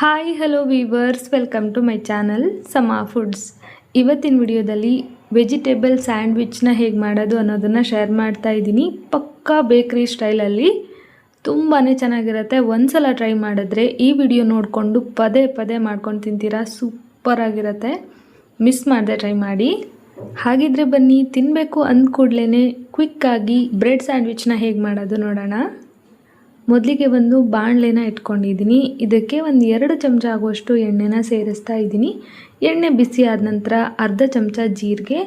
Hi hello viewers welcome to my channel Sama foods ಇವತ್ತಿನ ವಿಡಿಯೋದಲ್ಲಿ vegetable ಸ್ಯಾಂಡ್ವಿಚ್ನ ಹೇಗೆ ಮಾಡೋದು ಅನ್ನೋದನ್ನು ಶೇರ್ ಮಾಡ್ತಾ ಇದ್ದೀನಿ. ಪಕ್ಕಾ ಬೇಕ್ರಿ ಸ್ಟೈಲಲ್ಲಿ ತುಂಬಾ ಚೆನ್ನಾಗಿರುತ್ತೆ. ಒಂದ್ಸಲ ಟ್ರೈ ಮಾಡಿದ್ರೆ ಈ ವಿಡಿಯೋ ನೋಡಿಕೊಂಡು ಪದೇ ಪದೇ ಮಾಡ್ಕೊಂಡು ತಿಂತೀರಾ. ಸೂಪರ್ ಆಗಿರುತ್ತೆ. ಮಿಸ್ ಮಾಡದೆ ಟ್ರೈ ಮಾಡಿ. ಹಾಗಿದ್ರೆ ಬನ್ನಿ ತಿನ್ನಬೇಕು ಅಂದ ಕೂಡಲೇ ಕ್ವಿಕ್ಕಾಗಿ ಬ್ರೆಡ್ ಸ್ಯಾಂಡ್ವಿಚ್ನ ಹೇಗೆ ಮಾಡೋದು ನೋಡೋಣ. ಮೊದಲಿಗೆ ಒಂದು ಬಾಣಲೆನ ಇಟ್ಕೊಂಡಿದ್ದೀನಿ. ಇದಕ್ಕೆ ಒಂದು ಎರಡು ಚಮಚ ಆಗುವಷ್ಟು ಎಣ್ಣೆನ ಸೇರಿಸ್ತಾ ಇದ್ದೀನಿ. ಎಣ್ಣೆ ಬಿಸಿ ಆದ ನಂತರ ಅರ್ಧ ಚಮಚ ಜೀರಿಗೆ.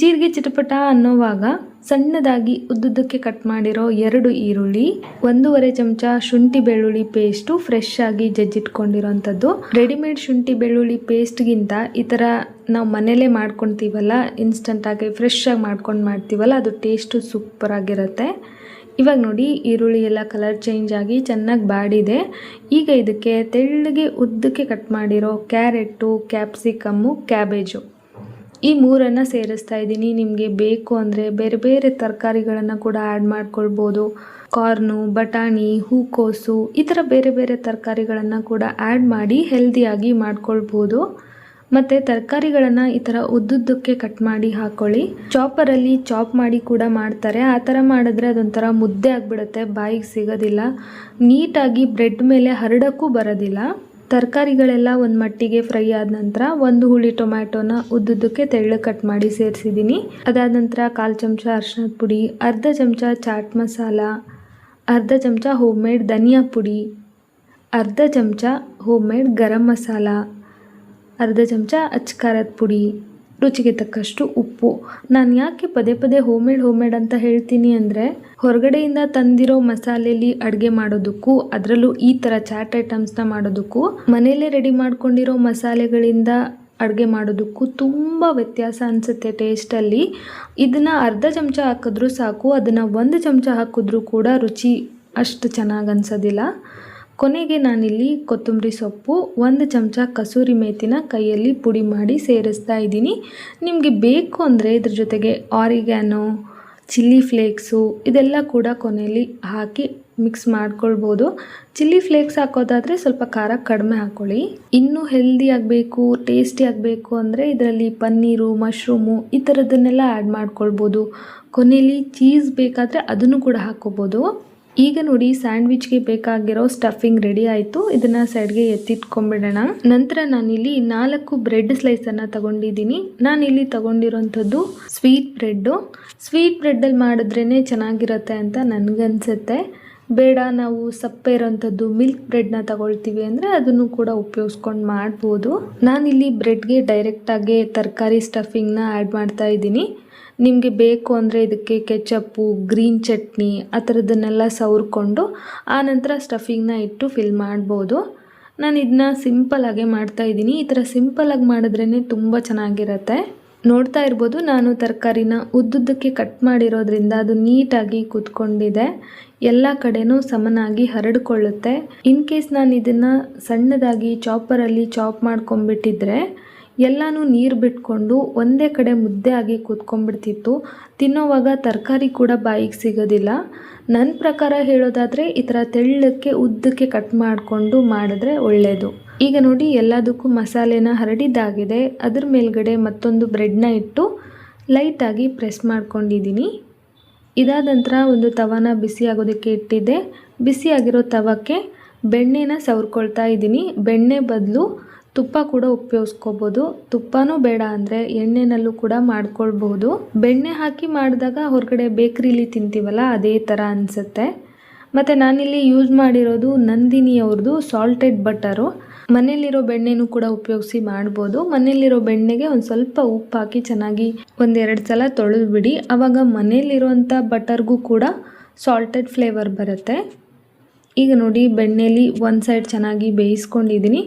ಜೀರಿಗೆ ಚಿಟಪಟ ಅನ್ನೋವಾಗ ಸಣ್ಣದಾಗಿ ಉದ್ದುದ್ದಕ್ಕೆ ಕಟ್ ಮಾಡಿರೋ ಎರಡು ಈರುಳ್ಳಿ, ಒಂದೂವರೆ ಚಮಚ ಶುಂಠಿ ಬೆಳ್ಳುಳ್ಳಿ ಪೇಸ್ಟು ಫ್ರೆಶ್ ಆಗಿ ಜಜ್ಜಿಟ್ಕೊಂಡಿರೋಂಥದ್ದು. ರೆಡಿಮೇಡ್ ಶುಂಠಿ ಬೆಳ್ಳುಳ್ಳಿ ಪೇಸ್ಟ್ಗಿಂತ ಈ ಥರ ನಾವು ಮನೇಲೇ ಮಾಡ್ಕೊತೀವಲ್ಲ ಇನ್ಸ್ಟಂಟಾಗಿ ಫ್ರೆಶ್ ಆಗಿ ಮಾಡ್ಕೊಂಡು ಮಾಡ್ತೀವಲ್ಲ, ಅದು ಟೇಸ್ಟು ಸೂಪರ್ ಆಗಿರುತ್ತೆ ಇವಾಗ ನೋಡಿ ಈರುಳ್ಳಿ ಎಲ್ಲ ಕಲರ್ ಚೇಂಜ್ ಆಗಿ ಚೆನ್ನಾಗಿ ಬಾಡಿದೆ. ಈಗ ಇದಕ್ಕೆ ತೆಳ್ಳಗೆ ಉದ್ದಕ್ಕೆ ಕಟ್ ಮಾಡಿರೋ ಕ್ಯಾರೆಟು ಕ್ಯಾಪ್ಸಿಕಮ್ಮು ಕ್ಯಾಬೇಜು ಈ ಮೂರನ್ನು ಸೇರಿಸ್ತಾ ಇದ್ದೀನಿ. ನಿಮಗೆ ಬೇಕು ಅಂದರೆ ಬೇರೆ ಬೇರೆ ತರಕಾರಿಗಳನ್ನು ಕೂಡ ಆ್ಯಡ್ ಮಾಡ್ಕೊಳ್ಬೋದು. ಕಾರ್ನು ಬಟಾಣಿ, ಹೂಕೋಸು ಈ ಥರ ಬೇರೆ ಬೇರೆ ತರಕಾರಿಗಳನ್ನು ಕೂಡ ಆ್ಯಡ್ ಮಾಡಿ ಹೆಲ್ದಿಯಾಗಿ ಮಾಡ್ಕೊಳ್ಬೋದು. ಮತ್ತು ತರಕಾರಿಗಳನ್ನು ಈ ಥರ ಉದ್ದುದ್ದಕ್ಕೆ ಕಟ್ ಮಾಡಿ ಹಾಕ್ಕೊಳ್ಳಿ ಚಾಪರಲ್ಲಿ ಚಾಪ್ ಮಾಡಿ ಕೂಡ ಮಾಡ್ತಾರೆ. ಆ ಥರ ಮಾಡಿದ್ರೆ ಅದೊಂಥರ ಮುದ್ದೆ ಆಗಿಬಿಡುತ್ತೆ, ಬಾಯಿಗೆ ಸಿಗೋದಿಲ್ಲ. ನೀಟಾಗಿ ಬ್ರೆಡ್ ಮೇಲೆ ಹರಡಕ್ಕೂ ಬರೋದಿಲ್ಲ. ತರಕಾರಿಗಳೆಲ್ಲ ಒಂದು ಮಟ್ಟಿಗೆ ಫ್ರೈ ಆದ ನಂತರ ಒಂದು ಹುಳಿ ಟೊಮ್ಯಾಟೋನ ಉದ್ದುದ್ದಕ್ಕೆ ತೆಳ್ಳು ಕಟ್ ಮಾಡಿ ಸೇರಿಸಿದ್ದೀನಿ ಅದಾದ ನಂತರ ಕಾಲು ಚಮಚ ಅರ್ಶಿನದ ಪುಡಿ, ಅರ್ಧ ಚಮಚ ಚಾಟ್ ಮಸಾಲ, ಅರ್ಧ ಚಮಚ ಹೋಮ್ ಮೇಡ್ ಧನಿಯಾ ಪುಡಿ, ಅರ್ಧ ಚಮಚ ಹೋಮ್ ಮೇಡ್ ಗರಂ ಮಸಾಲ ಅರ್ಧ ಚಮಚ ಅಚ್ಕಾರದ ಪುಡಿ, ರುಚಿಗೆ ತಕ್ಕಷ್ಟು ಉಪ್ಪು. ನಾನು ಯಾಕೆ ಪದೇ ಪದೇ ಹೋಮೇಡ್ ಹೋಮೇಡ್ ಅಂತ ಹೇಳ್ತೀನಿ ಅಂದರೆ, ಹೊರಗಡೆಯಿಂದ ತಂದಿರೋ ಮಸಾಲೆಯಲ್ಲಿ ಅಡುಗೆ ಮಾಡೋದಕ್ಕೂ, ಅದರಲ್ಲೂ ಈ ಥರ ಚಾಟ್ ಐಟಮ್ಸ್ನ ಮಾಡೋದಕ್ಕೂ, ಮನೆಯಲ್ಲೇ ರೆಡಿ ಮಾಡ್ಕೊಂಡಿರೋ ಮಸಾಲೆಗಳಿಂದ ಅಡುಗೆ ಮಾಡೋದಕ್ಕೂ ತುಂಬ ವ್ಯತ್ಯಾಸ ಅನಿಸುತ್ತೆ ಟೇಸ್ಟಲ್ಲಿ ಇದನ್ನು ಅರ್ಧ ಚಮಚ ಹಾಕಿದ್ರೂ ಸಾಕು, ಅದನ್ನು ಒಂದು ಚಮಚ ಹಾಕಿದ್ರೂ ಕೂಡ ರುಚಿ ಅಷ್ಟು ಚೆನ್ನಾಗಿ ಅನ್ಸೋದಿಲ್ಲ. ಕೊನೆಗೆ ನಾನಿಲ್ಲಿ ಕೊತ್ತಂಬರಿ ಸೊಪ್ಪು, ಒಂದು ಚಮಚ ಕಸೂರಿ ಮೇತಿನ ಕೈಯಲ್ಲಿ ಪುಡಿ ಮಾಡಿ ಸೇರಿಸ್ತಾ ಇದ್ದೀನಿ. ನಿಮಗೆ ಬೇಕು ಅಂದರೆ ಇದ್ರ ಜೊತೆಗೆ ಆರಿಗ್ಯಾನೋ ಚಿಲ್ಲಿ ಫ್ಲೇಕ್ಸು ಇದೆಲ್ಲ ಕೂಡ ಕೊನೆಯಲ್ಲಿ ಹಾಕಿ ಮಿಕ್ಸ್ ಮಾಡ್ಕೊಳ್ಬೋದು. ಚಿಲ್ಲಿ ಫ್ಲೇಕ್ಸ್ ಹಾಕೋದಾದರೆ ಸ್ವಲ್ಪ ಖಾರ ಕಡಿಮೆ ಹಾಕ್ಕೊಳ್ಳಿ ಇನ್ನೂ ಹೆಲ್ದಿ ಆಗಬೇಕು ಟೇಸ್ಟಿ ಆಗಬೇಕು ಅಂದರೆ ಇದರಲ್ಲಿ ಪನ್ನೀರು ಮಶ್ರೂಮು ಈ ಥರದನ್ನೆಲ್ಲ ಆ್ಯಡ್ ಮಾಡ್ಕೊಳ್ಬೋದು. ಕೊನೆಯಲ್ಲಿ ಚೀಸ್ ಬೇಕಾದರೆ ಅದನ್ನು ಕೂಡ ಹಾಕ್ಕೋಬೋದು. ಈಗ ನೋಡಿ ಸ್ಯಾಂಡ್ವಿಚ್ಗೆ ಬೇಕಾಗಿರೋ ಸ್ಟಫಿಂಗ್ ರೆಡಿ ಆಯಿತು. ಇದನ್ನು ಸೈಡ್ಗೆ ಎತ್ತಿಟ್ಕೊಂಡ್ಬಿಡೋಣ ನಂತರ ನಾನಿಲ್ಲಿ ನಾಲ್ಕು ಬ್ರೆಡ್ ಸ್ಲೈಸನ್ನು ತಗೊಂಡಿದ್ದೀನಿ. ನಾನಿಲ್ಲಿ ತಗೊಂಡಿರೋಂಥದ್ದು ಸ್ವೀಟ್ ಬ್ರೆಡ್ಡು. ಸ್ವೀಟ್ ಬ್ರೆಡ್ಡಲ್ಲಿ ಮಾಡಿದ್ರೇ ಚೆನ್ನಾಗಿರುತ್ತೆ ಅಂತ ನನಗನ್ಸುತ್ತೆ. ಬೇಡ, ನಾವು ಸಪ್ಪೆ ಇರೋಂಥದ್ದು ಮಿಲ್ಕ್ ಬ್ರೆಡ್ನ ತಗೊಳ್ತೀವಿ ಅಂದರೆ ಅದನ್ನು ಕೂಡ ಉಪಯೋಗಿಸ್ಕೊಂಡು ಮಾಡ್ಬೋದು. ನಾನಿಲ್ಲಿ ಬ್ರೆಡ್ಗೆ ಡೈರೆಕ್ಟಾಗಿ ತರಕಾರಿ ಸ್ಟಫಿಂಗ್ನ ಆ್ಯಡ್ ಮಾಡ್ತಾ ಇದ್ದೀನಿ. ನಿಮಗೆ ಬೇಕು ಅಂದರೆ ಇದಕ್ಕೆ ಕೆಚಪ್ಪು ಗ್ರೀನ್ ಚಟ್ನಿ ಆ ಥರದನ್ನೆಲ್ಲ ಸವರ್ಕೊಂಡು ಆನಂತರ ಸ್ಟಫಿಂಗ್ನ ಇಟ್ಟು ಫಿಲ್ ಮಾಡ್ಬೋದು. ನಾನು ಇದನ್ನ ಸಿಂಪಲ್ ಆಗೇ ಮಾಡ್ತಾ ಮಾಡ್ತಾಯಿದ್ದೀನಿ ಈ ಥರ ಆಗಿ ಮಾಡಿದ್ರೇ ತುಂಬ ಚೆನ್ನಾಗಿರುತ್ತೆ. ನೋಡ್ತಾ ಇರ್ಬೋದು. ನಾನು ತರಕಾರಿನ ಉದ್ದುದ್ದಕ್ಕೆ ಕಟ್ ಮಾಡಿರೋದ್ರಿಂದ ಅದು ನೀಟಾಗಿ ಕೂತ್ಕೊಂಡಿದೆ. ಎಲ್ಲ ಕಡೆನೂ ಸಮನಾಗಿ ಹರಡಿಕೊಳ್ಳುತ್ತೆ. ಇನ್ ಕೇಸ್ ನಾನು ಇದನ್ನು ಸಣ್ಣದಾಗಿ ಚಾಪರಲ್ಲಿ ಚಾಪ್ ಮಾಡ್ಕೊಂಬಿಟ್ಟಿದ್ರೆ ಎಲ್ಲನೂ ನೀರು ಬಿಟ್ಕೊಂಡು ಒಂದೇ ಕಡೆ ಮುದ್ದೆ ಆಗಿ ಕೂತ್ಕೊಂಡ್ಬಿಡ್ತಿತ್ತು. ತಿನ್ನೋವಾಗ ತರಕಾರಿ ಕೂಡ ಬಾಯಿಗೆ ಸಿಗೋದಿಲ್ಲ. ನನ್ನ ಪ್ರಕಾರ ಹೇಳೋದಾದರೆ ಈ ಥರ ತೆಳ್ಳಕ್ಕೆ ಉದ್ದಕ್ಕೆ ಕಟ್ ಮಾಡಿಕೊಂಡು ಮಾಡಿದ್ರೆ ಒಳ್ಳೆಯದು ಈಗ ನೋಡಿ ಎಲ್ಲದಕ್ಕೂ ಮಸಾಲೆನ ಹರಡಿದ್ದಾಗಿದೆ. ಅದ್ರ ಮೇಲ್ಗಡೆ ಮತ್ತೊಂದು ಬ್ರೆಡ್ನ ಇಟ್ಟು ಲೈಟಾಗಿ ಪ್ರೆಸ್ ಮಾಡ್ಕೊಂಡಿದ್ದೀನಿ ಇದಾದ ನಂತರ ಒಂದು ತವಾನ ಬಿಸಿ ಆಗೋದಕ್ಕೆ ಇಟ್ಟಿದ್ದೆ. ಬಿಸಿಯಾಗಿರೋ ತವಕ್ಕೆ ಬೆಣ್ಣೆನ ಸವರ್ಕೊಳ್ತಾ ಇದ್ದೀನಿ ಬೆಣ್ಣೆ ಬದಲು ತುಪ್ಪ ಕೂಡ ಉಪಯೋಗಿಸ್ಕೋಬೋದು. ತುಪ್ಪನೂ ಬೇಡ ಅಂದರೆ ಎಣ್ಣೆನಲ್ಲೂ ಕೂಡ ಮಾಡ್ಕೊಳ್ಬೋದು. ಬೆಣ್ಣೆ ಹಾಕಿ ಮಾಡಿದಾಗ ಹೊರಗಡೆ ಬೇಕ್ರಿಲಿ ತಿಂತೀವಲ್ಲ, ಅದೇ ಥರ ಅನಿಸುತ್ತೆ. ಮತ್ತು ನಾನಿಲ್ಲಿ ಯೂಸ್ ಮಾಡಿರೋದು ನಂದಿನಿ ಸಾಲ್ಟೆಡ್ ಬಟರು ಮನೆಯಲ್ಲಿರೋ ಬೆಣ್ಣೆನೂ ಕೂಡ ಉಪಯೋಗಿಸಿ ಮಾಡ್ಬೋದು. ಮನೇಲಿರೋ ಬೆಣ್ಣೆಗೆ ಒಂದು ಸ್ವಲ್ಪ ಉಪ್ಪು ಹಾಕಿ ಚೆನ್ನಾಗಿ ಒಂದೆರಡು ಸಲ ತೊಳೆದ್ಬಿಡಿ. ಆವಾಗ ಮನೇಲಿರೋಂಥ ಬಟರ್ಗೂ ಕೂಡ ಸಾಲ್ಟೆಡ್ ಫ್ಲೇವರ್ ಬರುತ್ತೆ. ಈಗ ನೋಡಿ ಬೆಣ್ಣೆಲಿ ಒಂದು ಸೈಡ್ ಚೆನ್ನಾಗಿ ಬೇಯಿಸ್ಕೊಂಡಿದ್ದೀನಿ.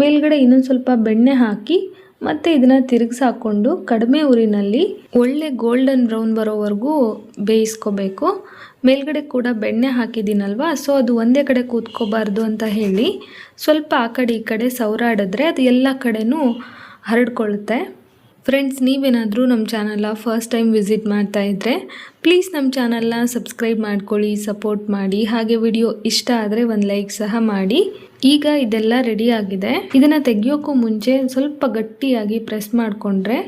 ಮೇಲ್ಗಡೆ ಇನ್ನೊಂದು ಸ್ವಲ್ಪ ಬೆಣ್ಣೆ ಹಾಕಿ ಮತ್ತು ಇದನ್ನು ತಿರುಗಿಸಾಕೊಂಡು ಕಡಿಮೆ ಉರಿನಲ್ಲಿ ಒಳ್ಳೆ ಗೋಲ್ಡನ್ ಬ್ರೌನ್ ಬರೋವರೆಗೂ ಬೇಯಿಸ್ಕೋಬೇಕು. ಮೇಲ್ಗಡೆ ಕೂಡ ಬೆಣ್ಣೆ ಹಾಕಿದ್ದೀನಲ್ವಾ? ಸೊ ಅದು ಒಂದೇ ಕಡೆ ಕೂತ್ಕೋಬಾರ್ದು ಅಂತ ಹೇಳಿ ಸ್ವಲ್ಪ ಆ ಕಡೆ ಈ ಕಡೆ ಸೌರಾಡಿದ್ರೆ ಅದು ಎಲ್ಲ ಕಡೆಯೂ ಹರಡ್ಕೊಳ್ಳುತ್ತೆ ಫ್ರೆಂಡ್ಸ್ ನೀವೇನಾದರೂ ನಮ್ಮ ಚಾನಲ್ನ ಫಸ್ಟ್ ಟೈಮ್ ವಿಸಿಟ್ ಮಾಡ್ತಾ ಇದ್ದರೆ ಪ್ಲೀಸ್ ನಮ್ಮ ಚಾನಲ್ನ ಸಬ್ಸ್ಕ್ರೈಬ್ ಮಾಡ್ಕೊಳ್ಳಿ ಸಪೋರ್ಟ್ ಮಾಡಿ. ಹಾಗೆ ವಿಡಿಯೋ ಇಷ್ಟ ಆದರೆ ಒಂದು ಲೈಕ್ ಸಹ ಮಾಡಿ. ಈಗ ಇದೆಲ್ಲ ರೆಡಿ ಆಗಿದೆ. ಇದನ್ನು ತೆಗಿಯೋಕ್ಕೂ ಮುಂಚೆ ಸ್ವಲ್ಪ ಗಟ್ಟಿಯಾಗಿ ಪ್ರೆಸ್ ಮಾಡಿಕೊಂಡ್ರೆ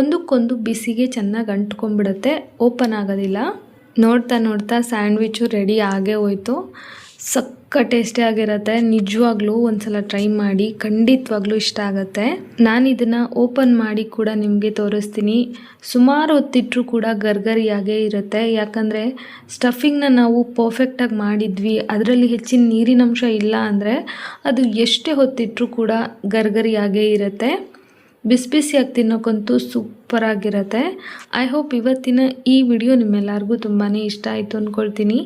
ಒಂದಕ್ಕೊಂದು ಬಿಸಿಗೆ ಚೆನ್ನಾಗಿ ಅಂಟ್ಕೊಂಡ್ಬಿಡುತ್ತೆ. ಓಪನ್ ಆಗೋದಿಲ್ಲ. ನೋಡ್ತಾ ನೋಡ್ತಾ ಸ್ಯಾಂಡ್ವಿಚ್ಚು ರೆಡಿ ಆಗೇ ಹೋಯ್ತು. ಸಕ್ಕ ಟೇಸ್ಟಿ ಆಗಿರುತ್ತೆ. ನಿಜವಾಗ್ಲೂ ಒಂದ್ಸಲ ಟ್ರೈ ಮಾಡಿ, ಖಂಡಿತವಾಗ್ಲೂ ಇಷ್ಟ ಆಗುತ್ತೆ. ನಾನು ಇದನ್ನು ಓಪನ್ ಮಾಡಿ ಕೂಡ ನಿಮಗೆ ತೋರಿಸ್ತೀನಿ. ಸುಮಾರು ಹೊತ್ತಿಟ್ಟರು ಕೂಡ ಗರ್ಗರಿಯಾಗೇ ಇರುತ್ತೆ. ಯಾಕಂದರೆ ಸ್ಟಫಿಂಗ್ನ ನಾವು ಪರ್ಫೆಕ್ಟಾಗಿ ಮಾಡಿದ್ವಿ. ಅದರಲ್ಲಿ ಹೆಚ್ಚಿನ ನೀರಿನಂಶ ಇಲ್ಲ ಅಂದರೆ ಅದು ಎಷ್ಟೇ ಹೊತ್ತಿಟ್ಟರು ಕೂಡ ಗರ್ಗರಿಯಾಗೇ ಇರುತ್ತೆ. ಬಿಸಿ ಬಿಸಿಯಾಗಿ ತಿನ್ನೋಕ್ಕಂತೂ ಸೂಪರ್ ಆಗಿರುತ್ತೆ. ಐ ಹೋಪ್ ಇವತ್ತಿನ ಈ ವಿಡಿಯೋ ನಿಮ್ಮೆಲ್ಲರಿಗೂ ತುಂಬಾ ಇಷ್ಟ ಆಯಿತು ಅಂದ್ಕೊಳ್ತೀನಿ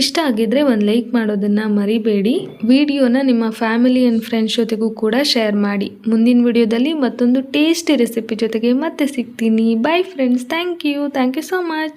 ಇಷ್ಟ ಆಗಿದ್ರೆ ಒಂದು ಲೈಕ್ ಮಾಡೋದನ್ನು ಮರಿಬೇಡಿ. ವಿಡಿಯೋನ ನಿಮ್ಮ ಫ್ಯಾಮಿಲಿ ಆ್ಯಂಡ್ ಫ್ರೆಂಡ್ಸ್ ಜೊತೆಗೂ ಕೂಡ ಶೇರ್ ಮಾಡಿ. ಮುಂದಿನ ವಿಡಿಯೋದಲ್ಲಿ ಮತ್ತೊಂದು ಟೇಸ್ಟಿ ರೆಸಿಪಿ ಜೊತೆಗೆ ಮತ್ತೆ ಸಿಗ್ತೀನಿ. Bye friends thank you thank you so much